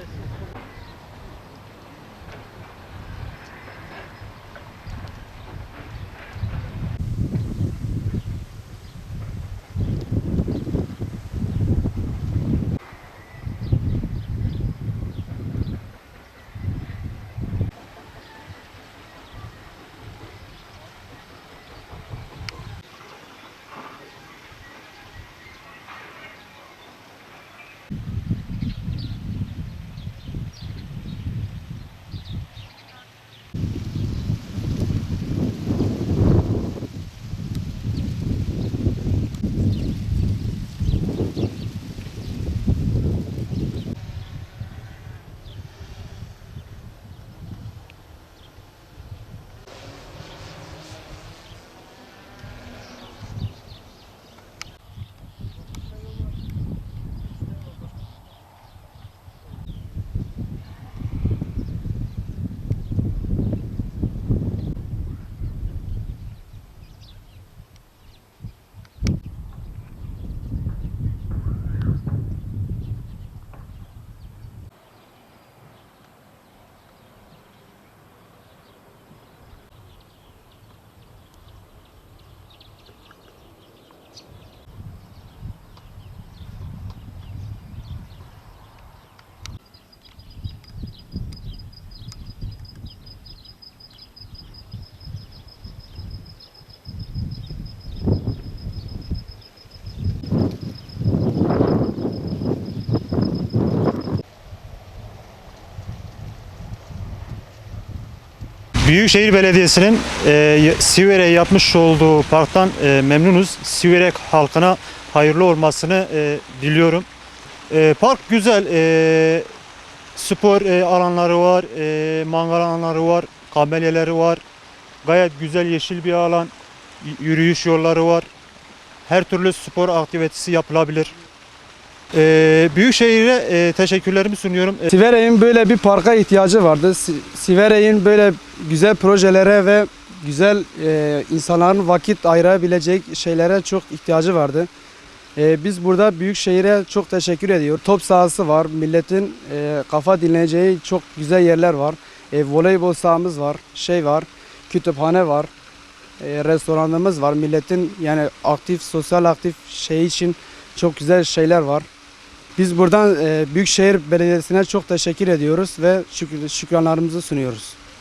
this is Büyükşehir Belediyesi'nin e, Siverek'e yapmış olduğu parktan e, memnunuz. Siverek halkına hayırlı olmasını e, diliyorum. E, park güzel. E, spor e, alanları var, e, mangal alanları var, kamelyeleri var. Gayet güzel yeşil bir alan. Yürüyüş yolları var. Her türlü spor aktivitesi yapılabilir. E, Büyükşehir'e e, teşekkürlerimi sunuyorum. E, böyle bir parka ihtiyacı vardı. Si- Siverek'in böyle güzel projelere ve güzel e, insanların vakit ayırabilecek şeylere çok ihtiyacı vardı. E, biz burada Büyükşehir'e çok teşekkür ediyoruz. Top sahası var. Milletin e, kafa dinleyeceği çok güzel yerler var. E, voleybol sahamız var. Şey var. Kütüphane var. E, restoranımız var. Milletin yani aktif, sosyal aktif şey için çok güzel şeyler var. Biz buradan e, Büyükşehir Belediyesi'ne çok teşekkür ediyoruz ve şükür, şükranlarımızı sunuyoruz.